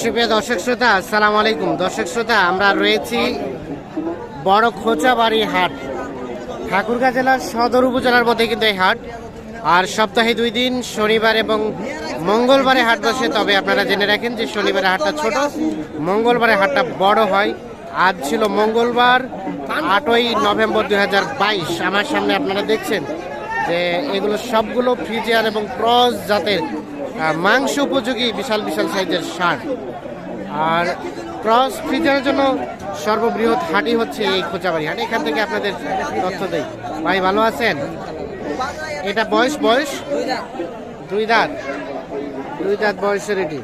সুপ্রিয় দর্শক শ্রোতা, আসসালামু আলাইকুম। দর্শক শ্রোতা, আমরা রয়েছি বড় খোঁচাবাড়ি হাট। ঠাকুরগাঁ জেলার সদর উপজেলার মধ্যে কিন্তু এই হাট। আর সপ্তাহে দুই দিন, শনিবার এবং মঙ্গলবারে হাট বসে। তবে আপনারা জেনে রাখেন যে শনিবারে হাটটা ছোট, মঙ্গলবারে হাটটা বড় হয়। আজ ছিল মঙ্গলবার, আটই নভেম্বর দুই হাজার বাইশ। আমার সামনে আপনারা দেখছেন যে এগুলো সবগুলো ফ্রিজিয়ান এবং ক্রস জাতের মাংস উপযোগী বিশাল বিশাল সাইজের ষাঁড়। আর ক্রস ফ্রিজারের জন্য সর্ববৃহৎ হাটই হচ্ছে এই খোঁচাবাড়ি হাট। এখান থেকে আপনাদের তথ্য দেই। ভাই, ভালো আছেন? এটা বয়স বয়স? দুই দাঁত। দুই দাঁত বয়সের এটি।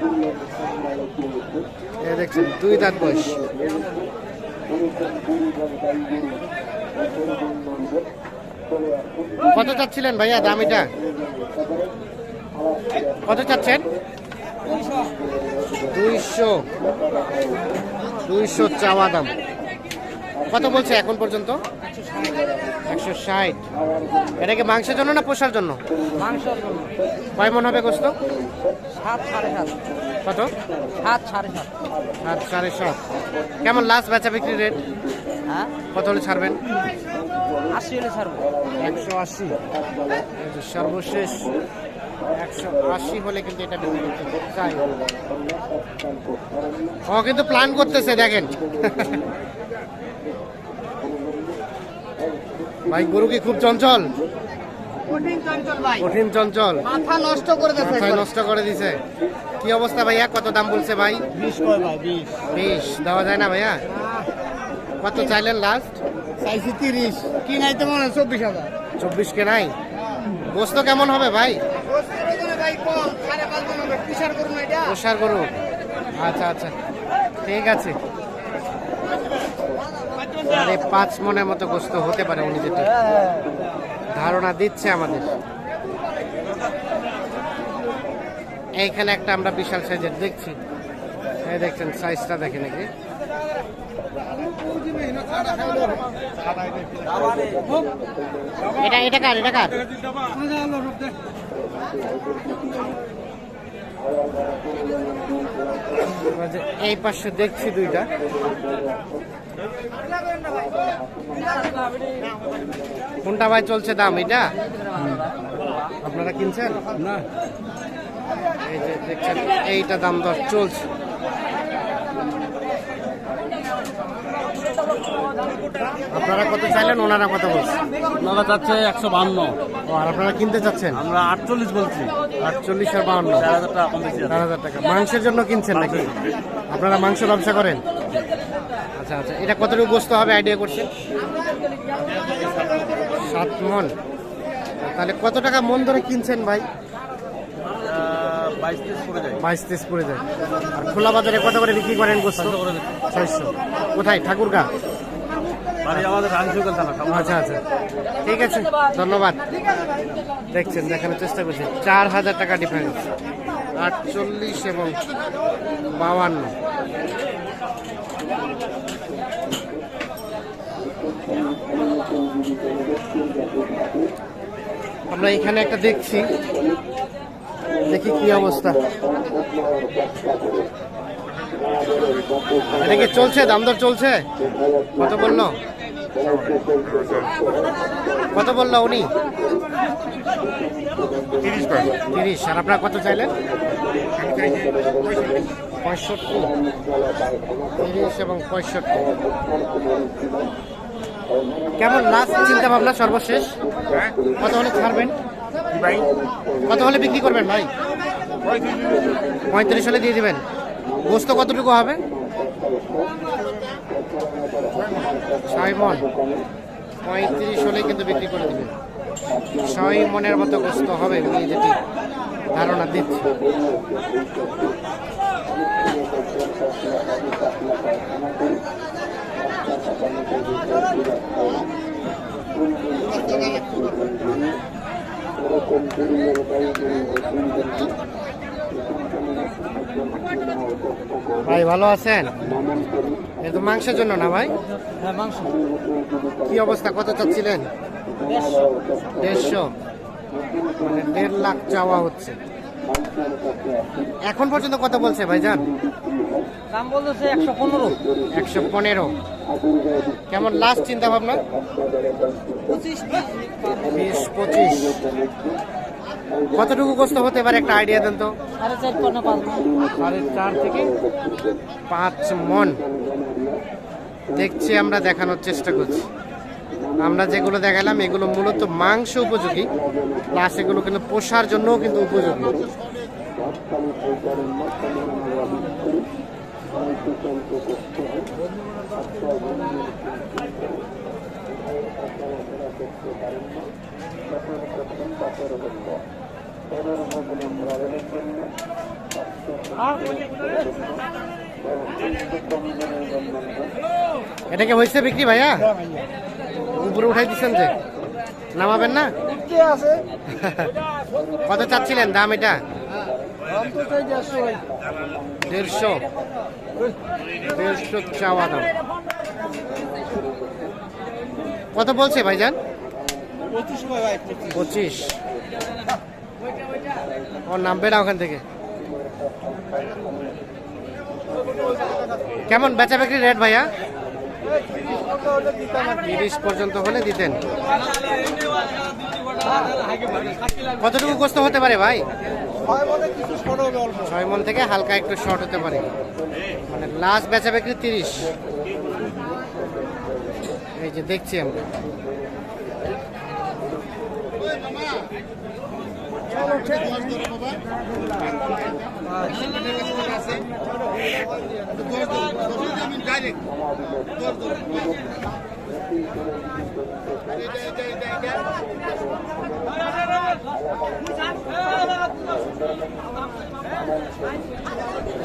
দেখছেন, দুই দাঁত বয়স। কত চাচ্ছিলেন ভাইয়া দাম এটা? কত চাচ্ছেন? দুইশো। দুইশো চাওয়া দাম। কত বলছে এখন পর্যন্ত? একশো ষাট। এটাকে মাংসের জন্য না পোষার জন্য? মাংসের জন্য। কয় মন হবে গোস্ত? সাত সাড়ে সাত। কত? সাত সাড়ে সাত। সাত সাড়ে সাত। কেমন লাস্ট বেচা বিক্রি রেট হ্যাঁ? কত হলে ছাড়বেন? আশি হলে ছাড়বো। একশো আশি। সর্বশেষ। একশো আশি হলে কিন্তু এটা বিক্রি করতে চাই। ও কিন্তু প্ল্যান করতেছে দেখেন। ভাই গরু কি খুব চঞ্চল? কঠিন চঞ্চল কঠিন চঞ্চল। মাথা নষ্ট করে মাথায় নষ্ট করে দিছে কি অবস্থা ভাইয়া? কত দাম বলছে ভাই? বিশ দেওয়া যায় না ভাইয়া? কত চাইলেন লাস্ট চাইছি তিরিশ। কি নাই তো মনে হয় চব্বিশ হাজার। চব্বিশ কে নাই? গোস্ত কেমন হবে ভাই? প্রসার গরু আচ্ছা আচ্ছা। ঠিক আছে। আরে পাঁচ মনের মতো গোস্ত হতে পারে উনি যেটা। ধারণা দিচ্ছে আমাদের। এইখানে একটা আমরা বিশাল সাইজের দেখছি। এই দেখছেন সাইজটা দেখে নাকি? এটা এটা কার এটা কার? এই পাশে দেখছি দুইটা। কোনটা ভাই চলছে দাম, এটা? আপনারা কিনছেন? না। এই যে দেখছেন, এইটা দাম দর চলছে। আপনারা কত চাইলেন, ওনারা কত বলছেন? ওনারা যাচ্ছে একশো বান্ন। আর আপনারা কিনতে চাচ্ছেন? আমরা আটচল্লিশ বলছি। আটচল্লিশ আর বাউন্ন চার হাজার টাকা কম বেশি চার হাজার টাকা। মাংসের জন্য কিনছেন নাকি? আপনারা মাংস ব্যবসা করেন? আচ্ছা আচ্ছা। এটা কতটুকু গোস্ত হবে? আইডিয়া করছেন? সাত মন। তাহলে কত টাকা মন ধরে কিনছেন ভাই? বাইশ তেইশ পড়ে যায়। আর খোলা বাজারে কত করে বিক্রি করেন গোস্ত? ছয়শো। কোথায়? ঠাকুরগা বাড়ি আমাদের রাংশুকল থানা আচ্ছা আচ্ছা। ঠিক আছে, ধন্যবাদ। দেখছেন, দেখানোর চেষ্টা করছি। চার হাজার টাকা ডিফারেন্স আটচল্লিশ এবং বাউান্ন। আমরা এখানে একটা দেখছি। দেখি কি অবস্থা। এটা কি চলছে? দাম দর চলছে? কত বলল? কত বলল উনি? তিরিশ আর আপনার কত চাইলেন? পঁয়ষট্টি। তিরিশ এবং পঁয়ষট্টি। কেমন লাস্ট চিন্তা ভাবনা সর্বশেষ কত হলে ছাড়বেন? কত হলে বিক্রি করবেন ভাই? পঁয়ত্রিশ হলে দিয়ে দিবেন। গোস্ত কতটুকু হবে? ছয় মন। পঁয়ত্রিশ হলে কিন্তু বিক্রি করে দেবে। ছয় মনের মতো গ্রস্ত হবে যেটি ধারণা দিচ্ছে। ভাই ভালো আছেন? এ তো মাংসের জন্য না ভাই? হ্যাঁ মাংস। কি অবস্থা? কত চাচ্ছিলেন? দেড়শো। মানে দেড় লাখ চাওয়া হচ্ছে। এখন পর্যন্ত কত বলছে ভাইজান? দাম বলতেছে একশো পনেরো। একশো পনেরো। কেমন লাস্ট চিন্তা ভাবনা পঁচিশ বিশ পঁচিশ। কতটুকু কষ্ট হতে পারে একটা আইডিয়া দেন তো? সাড়ে চার থেকে পাঁচ মন। দেখছি আমরা দেখানোর চেষ্টা করছি। আমরা যেগুলো দেখালাম এগুলো মূলত মাংস উপযোগী প্লাস এগুলো কিন্তু পোষার জন্যও কিন্তু উপযোগী। এটাকে হয়েছে বিক্রি ভাইয়া? উপরে উঠাই দিচ্ছেন যে। নামাবেন না? কত চাচ্ছিলেন দাম এটা? দেড়শো। দেড়শো চাওয়া দাম। কত বলছে ভাইজান? পঁচিশ। ভাই ভাই পঁচিশ ও নামবে না ওখান থেকে। কেমন বেচা বিক্রি রেট ভাইয়া? তিরিশ পর্যন্ত হলে দিতেন। কতটুকু কষ্ট হতে পারে ভাই? ছয় মন থেকে হালকা একটু শর্ট হতে পারে। মানে লাস্ট বেচা বিক্রি তিরিশ। এই যে দেখছি আমরা।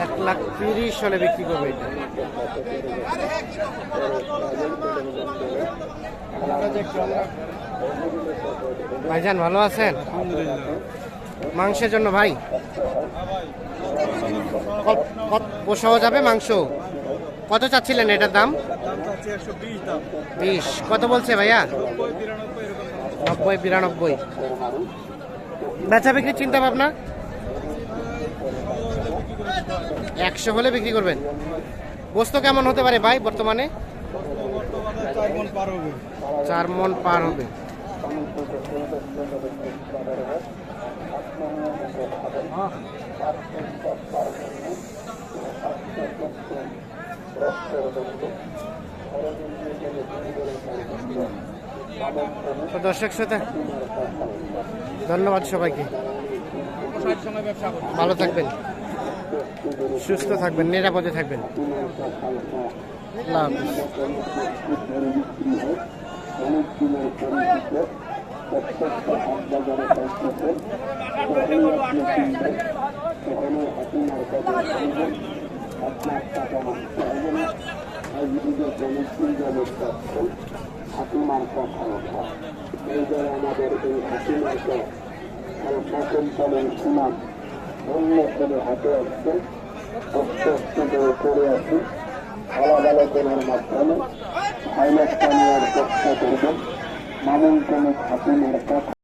এক লাখ তিরিশ হলে বিক্রি করবে এটা। ভাইজান, ভালো আছেন? মাংসের জন্য ভাই? পোষাও যাবে মাংস? কত চাচ্ছিলেন এটার দাম? বিশ। কত বলছে ভাইয়া? নব্বই, বিরানব্বই। বেচা বিক্রির চিন্তা ভাবনা? একশো হলে বিক্রি করবেন। বস্তু কেমন হতে পারে ভাই বর্তমানে? চার মন পার হবে। দর্শক শ্রোতা ধন্যবাদ সবাইকে। ভালো থাকবেন সুস্থ থাকবেন নিরাপদে থাকবেন। আল্লাহ হাফিজ। আমাদের এই হাসিমাকে প্রথম সালের সুনাম অন্য ছেলে হাতে আসছে করে আসি আলাদা আলোচনার মাধ্যমে হাইলাকানিয়ার পক্ষ করবেন মামুন কমিক হাসিমার কথা